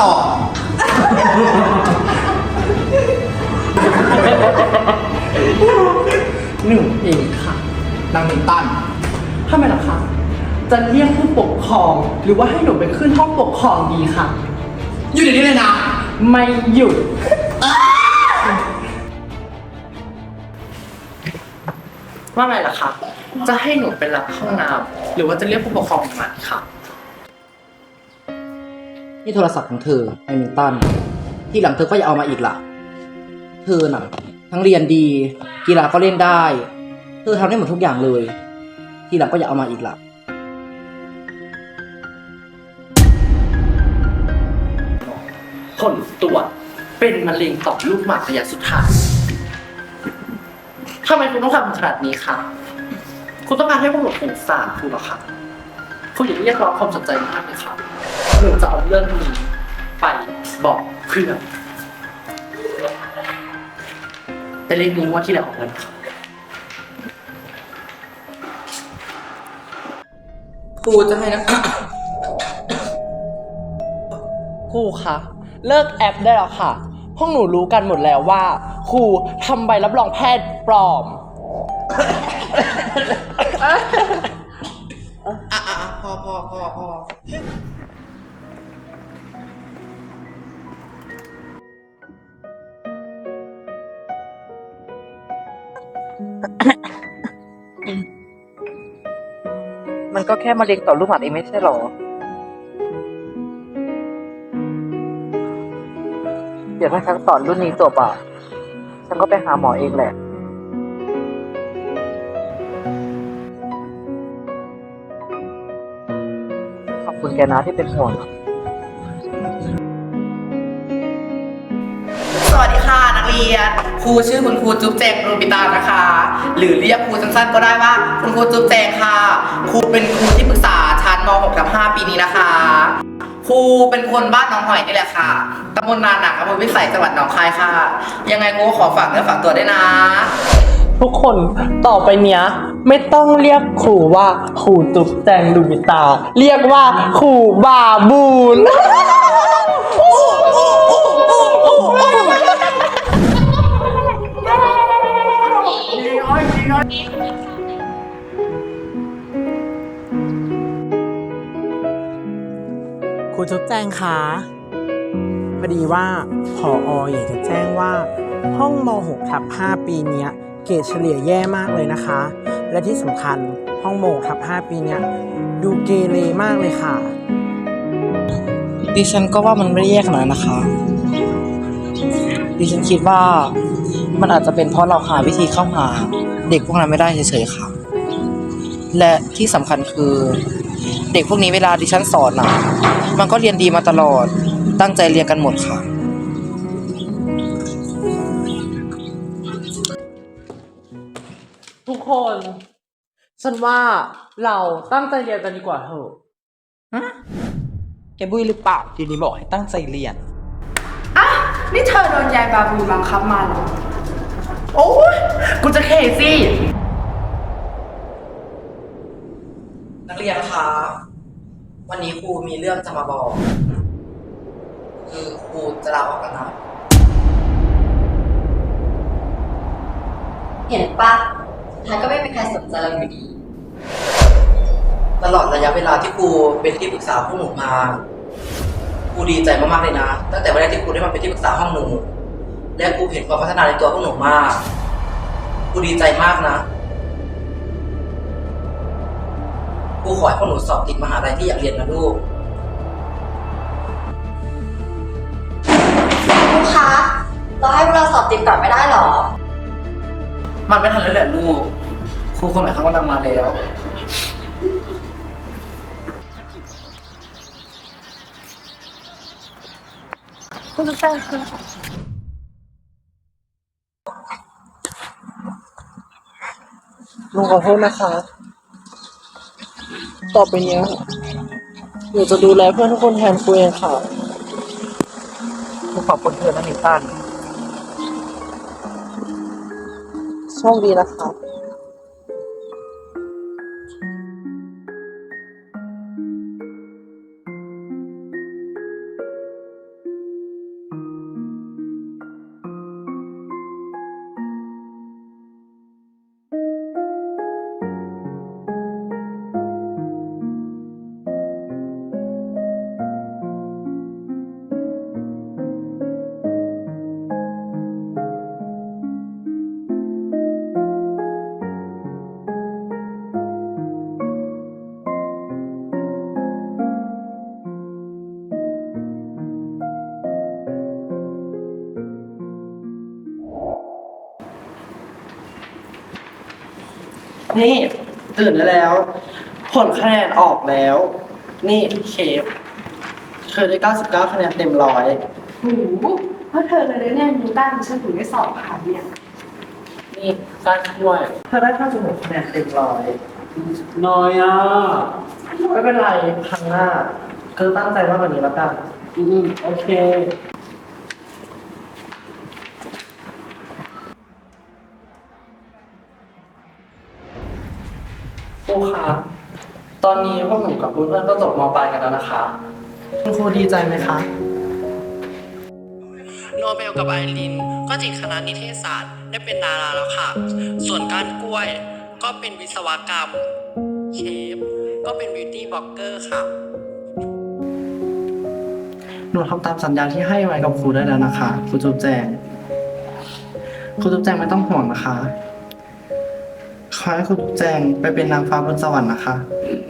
ตอบ หนึ่งเองค่ะ นางนินตัน ทำไมล่ะคะ จะเรียกผู้ปกครอง หรือว่าให้หนูไปขึ้นห้องปกครองดีค่ะ อยู่เดี๋ยวนี้เลยนะ ไม่หยุด ว่าไงล่ะคะ จะให้หนูไปรับห้องน้ำหรือว่าจะเรียกผู้ปกครองมาค่ะ นี่โทรศัพท์ของเธอไอมินตัน ที่หลังเธอก็อย่าเอามาอีกล่ะ เธอน่ะ ทั้งเรียนดี กีฬาก็เล่นได้ เธอทำได้หมดทุกอย่างเลย ที่หลังก็อย่าเอามาอีกล่ะผลตรวจเป็นมะเร็งต่อมลูกหมากระยะสุดท้ายทำไมคุณต้องทำขนาดนี้คะ คุณต้องการให้พวกหนูสงสารคุณเหรอคะ คุณอย่าเรียกร้องความสนใจมากเลยค่ะ หนูจะเอาเรื่องนี้ไปบอกเพื่อนแต่เรียกนี้ว่าที่ไหนของเงินค่ะครูจะให้นะ ครูคะเลิกแอปได้แล้วค่ะ พวกหนูรู้กันหมดแล้วว่า ครูทำใบรับรองแพทย์ปลอม อะอะพอพอพอพอ มันก็แค่มะเร็งต่อลูกหมากเองไม่ใช่หรอ เดี๋ยวถ้าฉันสอนรุ่นนี้จบอะ ฉันก็ไปหาหมอเองแหละขอบคุณแกนะที่เป็นห่วง นักเรียน ครูชื่อคุณครูจุ๊บแจงโรบิตานะคะ หรือเรียกครูสั้นๆก็ได้ว่าคุณครูจุ๊บแจงค่ะ ครูเป็นครูที่ปรึกษาชั้นม .6 กับ 5 ปีนี้นะคะ ครูเป็นคนบ้านหน้องหอยนี่แหละค่ะตำบลนาหนักอำเภอวิสัยจังหวัดหนองคายค่ะ ยังไงครูก็ขอฝากเนื้อฝากตัวด้วยนะ ทุกคนต่อไปเนี้ย ไม่ต้องเรียกครูว่าครูจุ๊บแจงดูมิตา เรียกว่าครูบาบูน ครูจุ๊บแจงคะพอดีว่าผอออยากจะแจ้งว่า ห้องม .6 ทับ5ปีเนี้ย เกรดเฉลี่ยแย่มากเลยนะคะ และที่สำคัญห้องม .6 ทับ5ปีเนี้ย ดูเกเรมากเลยค่ะ ดิฉันก็ว่ามันไม่ได้แย่ขนาดนั้นนะคะ ดิฉันคิดว่ามันอาจจะเป็นเพราะเราหาวิธีเข้าหาเด็กพวกนั้นไม่ได้เฉยๆค่ะ และที่สำคัญคือ เด็กพวกนี้เวลาดิฉันสอนอะ มันก็เรียนดีมาตลอด ตั้งใจเรียนกันหมดค่ะ ทุกคน ฉันว่าเราตั้งใจเรียนกันดีกว่าเถอะแกบุ้ยหรือเปล่าทีนี้บอกให้ตั้งใจเรียน อะ นี่เธอโดนยายบาบูบังคับมาเหรอ โอ้ยกูจะเคสิ นักเรียนคะวันนี้ครูมีเรื่องจะมาบอก คือครูจะลาออกแล้วนะ เห็นปะสุดท้ายก็ไม่มีใครสนใจเราอยู่ดี ตลอดระยะเวลาที่ครูเป็นที่ปรึกษาพวกหนูมา ครูดีใจมากๆเลยนะ ตั้งแต่วันแรกที่ครูได้มาเป็นที่ปรึกษาห้องหนู และครูเห็นความพัฒนาในตัวพวกหนูมาก ครูดีใจมากนะ ครูขอให้พวกหนูสอบติดมหาลัยที่อยากเรียนนะลูกครูคะเราให้พวกเราสอบติดก่อนไม่ได้หรอ มันไม่ทันแล้วแหละลูก ครูคนใหม่เขากำลังมาแล้วลุงขอโทษนะคะ ต่อไปเนี้ยหนูจะดูแลเพื่อนทุกคนแทนครูเองค่ะครูขอบคุณเธอนะนิตันโชคดีนะคะ นี่ตื่นได้แล้ว ผลคะแนนออกแล้ว นี่เคฟเธอได้ 99คะแนนเต็มร้อยหูเพราะเธอเลยได้แน่นิวตันฉันถึงได้สอบผ่านเนี่ยนี่การช่วย เธอได้96คะแนนเต็มร้อยน้อยอะไม่เป็นไรครั้งหน้าเธอตั้งใจมากกว่านี้แล้วกัน อืมโอเคค อนนี้พวกหนูกับเพื่อนๆก็จบมปลายกันแล้วนะคะคุณครูดีใจไหมคะ โนเบลกับไอริน ก็ติดคณะนิเทศศาสตร์ได้เป็นดาราแล้วค่ะ ส่วนก้านกล้วยก็เป็นวิศวกรรม เชฟ ก็เป็นบิวตี้บล็อกเกอร์ค่ะ หนูทำตามสัญญาที่ให้ไว้กับครูได้แล้วนะคะครูจุ๊บแจงครูจุ๊บแจงไม่ต้องห่วงนะคะขอให้ครูจุ๊บแจงไปเป็นนางฟ้าบนสวรรค์นะคะค